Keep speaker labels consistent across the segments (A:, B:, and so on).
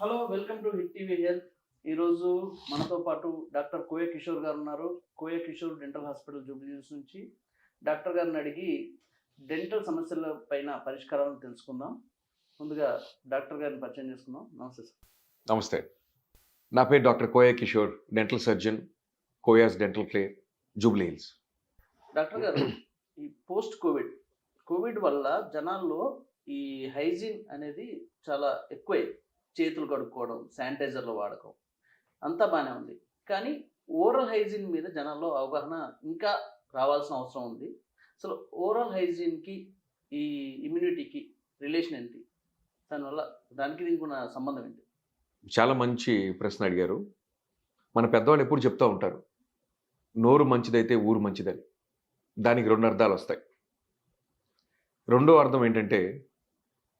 A: Hello welcome to Hit TV health. ఈరోజు మనతో పాటు డాక్టర్ కోయ కిషోర్ గారు ఉన్నారు. Koya Kishore dental hospital Jubilees నుంచి. డాక్టర్ గారిని అడిగి డెంటల్ సమస్యల పైన పరిష్కారాలను తెలుసుకుందాం. ముందుగా డాక్టర్ గారిని పరిచయం చేసుకుందాం. నమస్తే సార్.
B: నమస్తే. నా పేరు doctor Koya Kishore dental surgeon Koya's dental clear Jubilee Hills
A: doctor గారు ఈ పోస్ట్ కోవిడ్ కోవిడ్ వల్ల జనాల్లో ఈ హైజీన్ అనేది చాలా ఎక్కువై చేతులు కడుక్కోవడం శానిటైజర్లు వాడకం అంతా బాగానే ఉంది. కానీ ఓరల్ హైజీన్ మీద జనాల్లో అవగాహన ఇంకా రావాల్సిన అవసరం ఉంది. అసలు ఓరల్ హైజీన్కి ఈ ఇమ్యూనిటీకి రిలేషన్ ఏంటి? దానివల్ల దానికి దీనికి ఉన్న సంబంధం ఏంటి?
B: చాలా మంచి ప్రశ్న అడిగారు. మన పెద్దవాళ్ళు ఎప్పుడు చెప్తూ ఉంటారు నోరు మంచిదైతే ఊరు మంచిదని. దానికి రెండు అర్థాలు వస్తాయి. రెండో అర్థం ఏంటంటే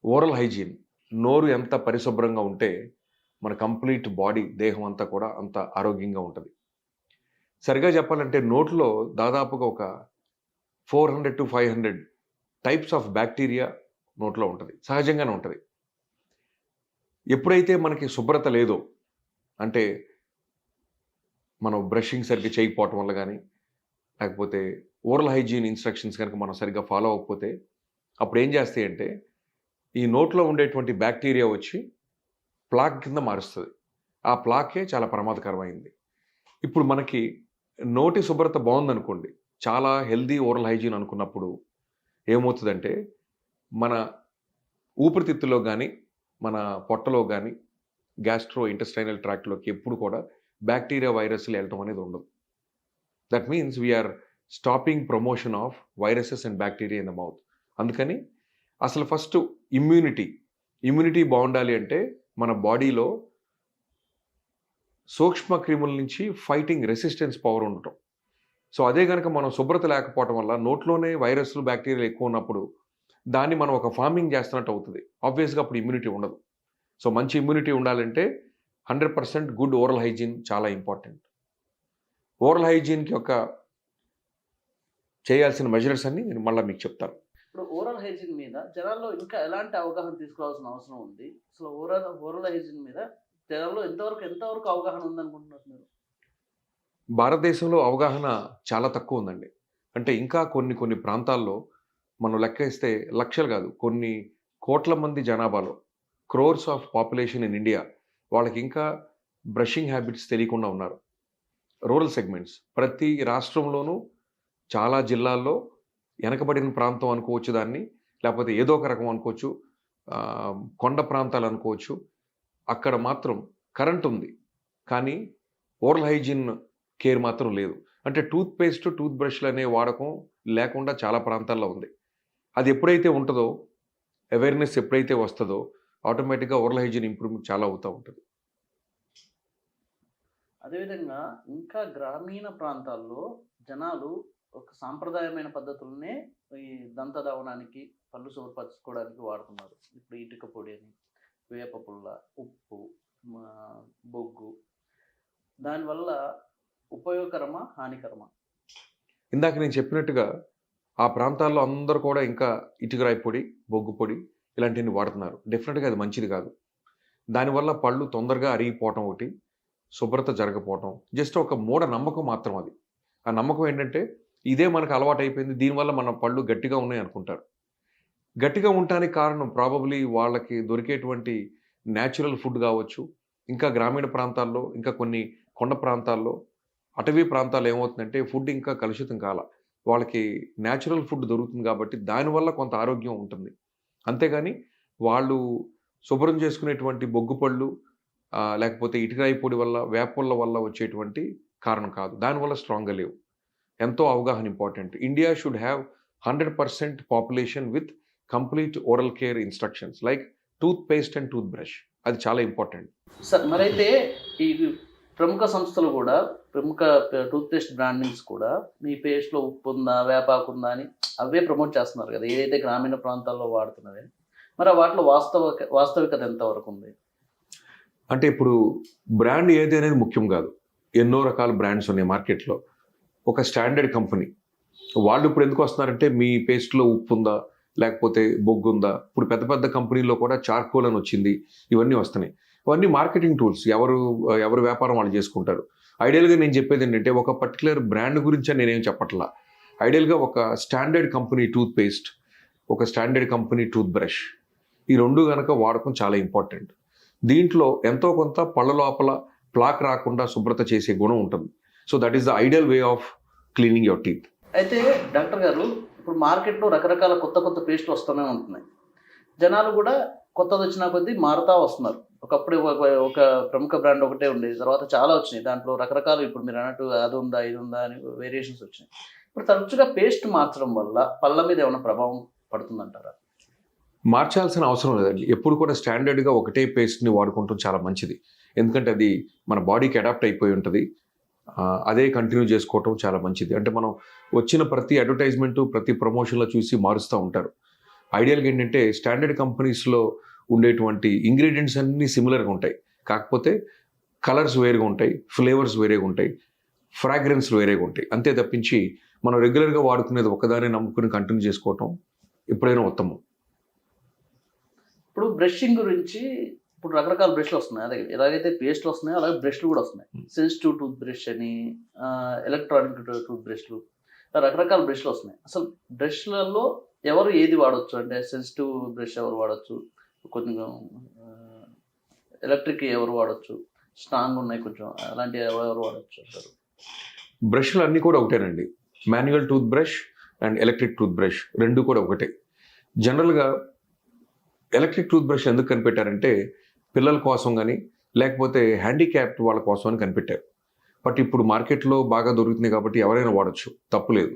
B: ఓరల్ హైజీన్ నోరు ఎంత పరిశుభ్రంగా ఉంటే మన కంప్లీట్ బాడీ దేహం అంతా కూడా అంత ఆరోగ్యంగా ఉంటుంది. సరిగా చెప్పాలంటే నోట్లో దాదాపుగా ఒక four hundred to five hundred types of bacteria నోట్లో ఉంటుంది. సహజంగానే ఉంటుంది. ఎప్పుడైతే మనకి శుభ్రత లేదో అంటే మనం బ్రషింగ్ సరిగ్గా చేయకపోవటం వల్ల కానీ లేకపోతే ఓరల్ హైజీన్ ఇన్స్ట్రక్షన్స్ కనుక మనం సరిగ్గా ఫాలో అవ్వకపోతే అప్పుడు ఏం చేస్తాయంటే ఈ నోట్లో ఉండేటువంటి బ్యాక్టీరియా వచ్చి ప్లాక్ కింద మారుస్తుంది. ఆ ప్లాకే చాలా ప్రమాదకరమైంది. ఇప్పుడు మనకి నోటి శుభ్రత బాగుందనుకోండి చాలా హెల్దీ ఓరల్ హైజీన్ అనుకున్నప్పుడు ఏమవుతుందంటే మన ఊపిరితిత్తులో కానీ మన పొట్టలో కానీ గ్యాస్ట్రో ఇంటెస్టైనల్ ట్రాక్ట్లోకి ఎప్పుడు కూడా బ్యాక్టీరియా వైరస్లు వెళ్ళటం అనేది ఉండదు. That means we're stopping promotion of viruses and bacteria in the mouth. అందుకని అసలు ఫస్ట్ ఇమ్యూనిటీ ఇమ్యూనిటీ బాగుండాలి అంటే మన బాడీలో సూక్ష్మ క్రిముల నుంచి ఫైటింగ్ రెసిస్టెన్స్ పవర్ ఉండటం. సో అదే కనుక మనం శుభ్రత లేకపోవటం వల్ల నోట్లోనే వైరస్లు బ్యాక్టీరియాలు ఎక్కువ ఉన్నప్పుడు దాన్ని మనం ఒక ఫార్మింగ్ చేస్తున్నట్టు అవుతుంది. ఆబ్వియస్గా అప్పుడు ఇమ్యూనిటీ ఉండదు. సో మంచి ఇమ్యూనిటీ ఉండాలంటే hundred percent good oral hygiene చాలా ఇంపార్టెంట్ ఓరల్ హైజీన్కి ఒక చేయాల్సిన మెజర్స్ అన్ని నేను మళ్ళీ మీకు చెప్తాను.
A: ఇప్పుడు ఓరల్ హైజీన్ మీద జనాల్లో ఇంకా ఎలాంటి అవగాహన తీసుకురావాల్సిన అవసరం ఉంది? అసలు ఓరల్ ఓరల్ హైజీన్ మీద జనాల్లో ఎంతవరకు ఎంతవరకు అవగాహన ఉందనుకుంటున్నారు మీరు?
B: భారతదేశంలో అవగాహన చాలా తక్కువ ఉందండి. అంటే ఇంకా కొన్ని కొన్ని ప్రాంతాల్లో మనం లెక్క ఇస్తే లక్షలు కాదు కొన్ని కోట్ల మంది జనాభాలో crores of population in India వాళ్ళకి ఇంకా బ్రషింగ్ హ్యాబిట్స్ తెలియకుండా ఉన్నారు. రూరల్ సెగ్మెంట్స్ ప్రతి రాష్ట్రంలోనూ చాలా జిల్లాల్లో వెనకబడిన ప్రాంతం అనుకోవచ్చు దాన్ని లేకపోతే ఏదో ఒక రకం అనుకోవచ్చు కొండ ప్రాంతాలు అనుకోవచ్చు. అక్కడ మాత్రం కరెంట్ ఉంది. కానీ ఓరల్ హైజీన్ కేర్ మాత్రం లేదు. అంటే టూత్ పేస్ట్ టూత్ బ్రష్లు అనే వాడకం లేకుండా చాలా ప్రాంతాల్లో ఉంది. అది ఎప్పుడైతే ఉంటుందో అవేర్నెస్ ఎప్పుడైతే వస్తుందో ఆటోమేటిక్గా ఓరల్ హైజీన్ ఇంప్రూవ్మెంట్ చాలా అవుతూ ఉంటుంది.
A: అదేవిధంగా ఇంకా గ్రామీణ ప్రాంతాల్లో జనాలు ఒక సాంప్రదాయమైన పద్ధతులనే ఈ దంత దావడానికి పళ్ళు శుభ్రపరచుకోవడానికి వాడుతున్నారు. ఇప్పుడు ఇటుక పొడి అని వేప పుల్ల ఉప్పు బొగ్గు. దానివల్ల ఉపయోగకరమా హానికరమా?
B: ఇందాక నేను చెప్పినట్టుగా ఆ ప్రాంతాల్లో అందరూ కూడా ఇంకా ఇటుకరాయి పొడి బొగ్గు పొడి ఇలాంటివన్నీ వాడుతున్నారు. డెఫినెట్గా అది మంచిది కాదు. దానివల్ల పళ్ళు తొందరగా అరిగిపోవటం ఒకటి శుభ్రత జరగపోవటం జస్ట్ ఒక మూఢ నమ్మకం మాత్రం అది. ఆ నమ్మకం ఏంటంటే ఇదే మనకు అలవాటు అయిపోయింది దీనివల్ల మన పళ్ళు గట్టిగా ఉన్నాయి అనుకుంటారు. గట్టిగా ఉండటానికి కారణం ప్రాబబ్లీ వాళ్ళకి దొరికేటువంటి న్యాచురల్ ఫుడ్ కావచ్చు. ఇంకా గ్రామీణ ప్రాంతాల్లో ఇంకా కొన్ని కొండ ప్రాంతాల్లో అటవీ ప్రాంతాల్లో ఏమవుతుందంటే ఫుడ్ ఇంకా కలుషితం కాల. వాళ్ళకి న్యాచురల్ ఫుడ్ దొరుకుతుంది కాబట్టి దానివల్ల కొంత ఆరోగ్యం ఉంటుంది. అంతేగాని వాళ్ళు శుభ్రం చేసుకునేటువంటి బొగ్గు పళ్ళు లేకపోతే ఇటుకరాయి పొడి వల్ల వేపళ్ళ వల్ల వచ్చేటువంటి కారణం కాదు. దానివల్ల స్ట్రాంగ్గా లేవు. ఎంతో అవగాహన important. India should have hundred percent population with complete oral care instructions like toothpaste and toothbrush అది చాలా ఇంపార్టెంట్.
A: సార్ మరైతే ఈ ప్రముఖ సంస్థలు కూడా ప్రముఖ టూత్పేస్ట్ బ్రాండింగ్స్ కూడా మీ పేస్ట్లో ఉప్పు ఉందా వేపాకు ఉందా అని అవే ప్రమోట్ చేస్తున్నారు కదా. ఏదైతే గ్రామీణ ప్రాంతాల్లో వాడుతున్నవే మరి ఆ వాటిలో వాస్తవ వాస్తవికత ఎంతవరకు ఉంది?
B: అంటే ఇప్పుడు బ్రాండ్ ఏది అనేది ముఖ్యం కాదు. ఎన్నో రకాల బ్రాండ్స్ ఉన్నాయి మార్కెట్లో. ఒక స్టాండర్డ్ కంపెనీ. వాళ్ళు ఇప్పుడు ఎందుకు వస్తున్నారంటే మీ పేస్ట్లో ఉప్పు ఉందా? లేకపోతే బొగ్గు ఉందా? ఇప్పుడు పెద్ద పెద్ద కంపెనీల్లో కూడా చార్కోల్ అని వచ్చింది. ఇవన్నీ వస్తున్నాయి. ఇవన్నీ మార్కెటింగ్ టూల్స్. ఎవరు ఎవరు వ్యాపారం వాళ్ళు చేసుకుంటారు. ఐడియల్గా నేను చెప్పేది ఏంటంటే ఒక పర్టికులర్ బ్రాండ్ గురించి నేనేం చెప్పట్లా. ఐడియల్గా ఒక స్టాండర్డ్ కంపెనీ టూత్ పేస్ట్ ఒక స్టాండర్డ్ కంపెనీ టూత్ బ్రష్ ఈ రెండు కనుక వాడకం చాలా ఇంపార్టెంట్. దీంట్లో ఎంతో కొంత పళ్ళ లోపల ప్లాక్ రాకుండా శుభ్రత చేసే గుణం ఉంటుంది. So that is the ideal way of cleaning your teeth
A: అయితే డాక్టర్ గారు ఇప్పుడు మార్కెట్లో రకరకాల కొత్త కొత్త పేస్ట్లు వస్తూనే ఉంటున్నాయి. జనాలు కూడా కొత్తది వచ్చిన కొద్దీ మారుతా వస్తున్నారు. ఒకప్పుడు ఒక ఒక ప్రముఖ బ్రాండ్ ఒకటే ఉండేది తర్వాత చాలా వచ్చినాయి. దాంట్లో రకరకాలు ఇప్పుడు మీరు అన్నట్టు అది ఉందా ఇది ఉందా అని వేరియేషన్స్ వచ్చినాయి. ఇప్పుడు తరచుగా పేస్ట్ మార్చడం వల్ల పళ్ళ మీద ఏమైనా ప్రభావం పడుతుందంటారా?
B: మార్చాల్సిన అవసరం లేదండి. ఎప్పుడు కూడా స్టాండర్డ్గా ఒకటే పేస్ట్ని వాడుకుంటాం చాలా మంచిది. ఎందుకంటే అది మన బాడీకి అడాప్ట్ అయిపోయి ఉంటుంది. అదే కంటిన్యూ చేసుకోవటం చాలా మంచిది. అంటే మనం వచ్చిన ప్రతి అడ్వర్టైజ్మెంట్ ప్రతి ప్రమోషన్లో చూసి మారుస్తూ ఉంటారు. ఐడియల్గా ఏంటంటే స్టాండర్డ్ కంపెనీస్లో ఉండేటువంటి ఇంగ్రీడియంట్స్ అన్నీ సిమిలర్గా ఉంటాయి. కాకపోతే కలర్స్ వేరుగా ఉంటాయి ఫ్లేవర్స్ వేరేగా ఉంటాయి ఫ్రాగ్రెన్స్ వేరేగా ఉంటాయి. అంతే తప్పించి మనం రెగ్యులర్గా వాడుకునేది ఒకదాన్ని నమ్ముకుని కంటిన్యూ చేసుకోవటం ఎప్పుడైనా ఉత్తమం.
A: ఇప్పుడు బ్రషింగ్ గురించి ఇప్పుడు రకరకాల బ్రష్లు వస్తున్నాయి. అదే ఎలాగైతే పేస్ట్లు వస్తున్నాయో అలాగే బ్రష్లు కూడా వస్తున్నాయి. సెన్సిటివ్ టూత్ బ్రష్ అని ఎలక్ట్రానిక్ టూత్ బ్రష్లు రకరకాల బ్రష్లు వస్తున్నాయి. అసలు బ్రష్లలో ఎవరు ఏది వాడవచ్చు అంటే సెన్సిటివ్ బ్రష్ ఎవరు వాడచ్చు? కొంచెం ఎలక్ట్రిక్ ఎవరు వాడచ్చు? స్ట్రాంగ్ ఉన్నాయి కొంచెం. అలాంటి ఎవరు వాడచ్చు అంటారు?
B: బ్రష్లు అన్నీ కూడా ఒకటేనండి. Manual toothbrush and electric toothbrush రెండు కూడా ఒకటే. జనరల్గా ఎలక్ట్రిక్ టూత్ బ్రష్ ఎందుకు కనిపెట్టారంటే పిల్లల కోసం కానీ లేకపోతే హ్యాండిక్యాప్డ్ వాళ్ళ కోసం అని కనిపెట్టారు. బట్ ఇప్పుడు మార్కెట్లో బాగా దొరుకుతుంది కాబట్టి ఎవరైనా వాడచ్చు తప్పులేదు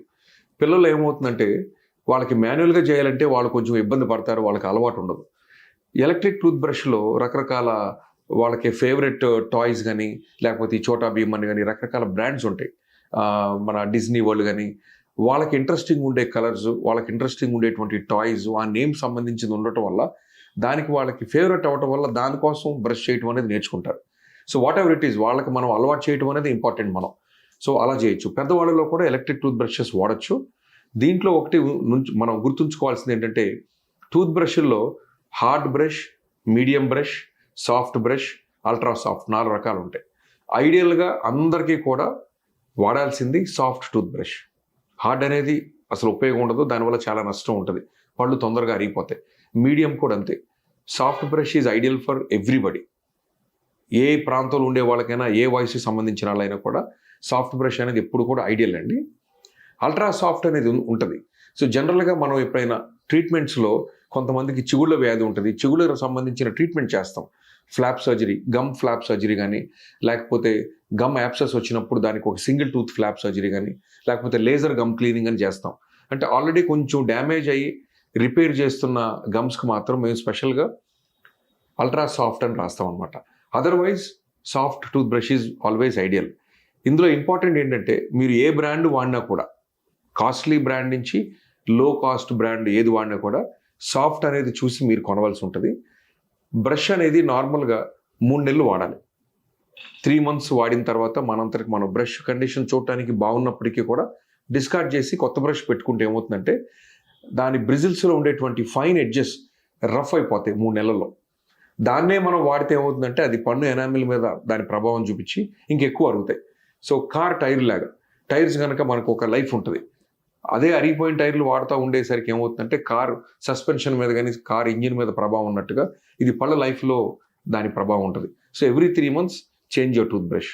B: పిల్లలు ఏమవుతుందంటే వాళ్ళకి మాన్యువల్గా చేయాలంటే వాళ్ళు కొంచెం ఇబ్బంది పడతారు వాళ్ళకి అలవాటు ఉండదు. ఎలక్ట్రిక్ టూత్ బ్రష్లో రకరకాల వాళ్ళకి ఫేవరెట్ టాయ్స్ కానీ లేకపోతే ఈ చోటా భీమ్ అని కానీ రకరకాల బ్రాండ్స్ ఉంటాయి. మన డిజ్నీ వరల్డ్ కానీ వాళ్ళకి ఇంట్రెస్టింగ్ ఉండే కలర్స్ వాళ్ళకి ఇంట్రెస్టింగ్ ఉండేటువంటి టాయ్స్ ఆ నేమ్ సంబంధించింది ఉండటం వల్ల దానికి వాళ్ళకి ఫేవరెట్ అవ్వటం వల్ల దానికోసం బ్రష్ చేయటం అనేది నేర్చుకుంటారు. So whatever it is వాళ్ళకి మనం అలవాటు చేయటం అనేది ఇంపార్టెంట్ మనం. సో అలా చేయొచ్చు. పెద్దవాళ్ళలో కూడా ఎలక్ట్రిక్ టూత్ బ్రషెస్ వాడచ్చు. దీంట్లో ఒకటి నుంచి మనం గుర్తుంచుకోవాల్సింది ఏంటంటే tooth బ్రష్ల్లో hard brush medium brush soft brush ultra soft నాలుగు రకాలు ఉంటాయి. ఐడియల్గా అందరికీ కూడా వాడాల్సింది సాఫ్ట్ టూత్ బ్రష్ హార్డ్ అనేది అసలు ఉపయోగం ఉండదు దానివల్ల చాలా నష్టం ఉంటుంది. పళ్ళు తొందరగా అరిగిపోతాయి. మీడియం కూడా అంతే. Soft brush is ideal for everybody. ఏ ప్రాంతంలో ఉండే వాళ్ళకైనా ఏ వాయిస్కి సంబంధించిన వాళ్ళైనా కూడా సాఫ్ట్ బ్రష్ అనేది ఎప్పుడు కూడా ఐడియల్ అండి. అల్ట్రా సాఫ్ట్ అనేది ఉంటుంది. సో జనరల్గా మనం ఎప్పుడైనా ట్రీట్మెంట్స్లో కొంతమందికి చిగుళ్ళ వ్యాధి ఉంటుంది. చిగుళ్ళకు సంబంధించిన ట్రీట్మెంట్ చేస్తాం. Flap surgery gum flap surgery కానీ లేకపోతే గమ్ యాప్సెస్ వచ్చినప్పుడు దానికి ఒక సింగిల్ టూత్ ఫ్లాప్ సర్జరీ కానీ లేకపోతే లేజర్ గమ్ క్లీనింగ్ అని చేస్తాం. అంటే ఆల్రెడీ కొంచెం డ్యామేజ్ అయ్యి రిపేర్ చేస్తున్న గమ్స్కి మాత్రం మేము స్పెషల్గా అల్ట్రా సాఫ్ట్ అని రాస్తాం అనమాట otherwise soft toothbrush is always ideal ఇందులో ఇంపార్టెంట్ ఏంటంటే మీరు ఏ బ్రాండ్ వాడినా కూడా కాస్ట్లీ బ్రాండ్ నుంచి లో కాస్ట్ బ్రాండ్ ఏది వాడినా కూడా సాఫ్ట్ అనేది చూసి మీరు కొనవలసి ఉంటుంది. బ్రష్ అనేది నార్మల్గా మూడు నెలలు వాడాలి. త్రీ మంత్స్ వాడిన తర్వాత మనంతరికి మనం బ్రష్ కండిషన్ చూడటానికి బాగున్నప్పటికీ కూడా డిస్కార్డ్ చేసి కొత్త బ్రష్ పెట్టుకుంటే ఏమవుతుందంటే దాని బ్రిజిల్స్లో ఉండేటువంటి ఫైన్ ఎడ్జెస్ రఫ్ అయిపోతాయి మూడు నెలల్లో. దాన్నే మనం వాడితే ఏమవుతుందంటే అది పన్ను ఎనామిల్ మీద దాని ప్రభావం చూపించి ఇంకెక్కువ అరుగుతాయి. సో కార్ టైర్ లాగా. టైర్స్ కనుక మనకు ఒక లైఫ్ ఉంటుంది. అదే అరిగిపోయిన టైర్లు వాడుతూ ఉండేసరికి ఏమవుతుందంటే కార్ సస్పెన్షన్ మీద కానీ కార్ ఇంజిన్ మీద ప్రభావం ఉన్నట్టుగా ఇది పళ్ళ లైఫ్లో దాని ప్రభావం ఉంటుంది. So every three months change your toothbrush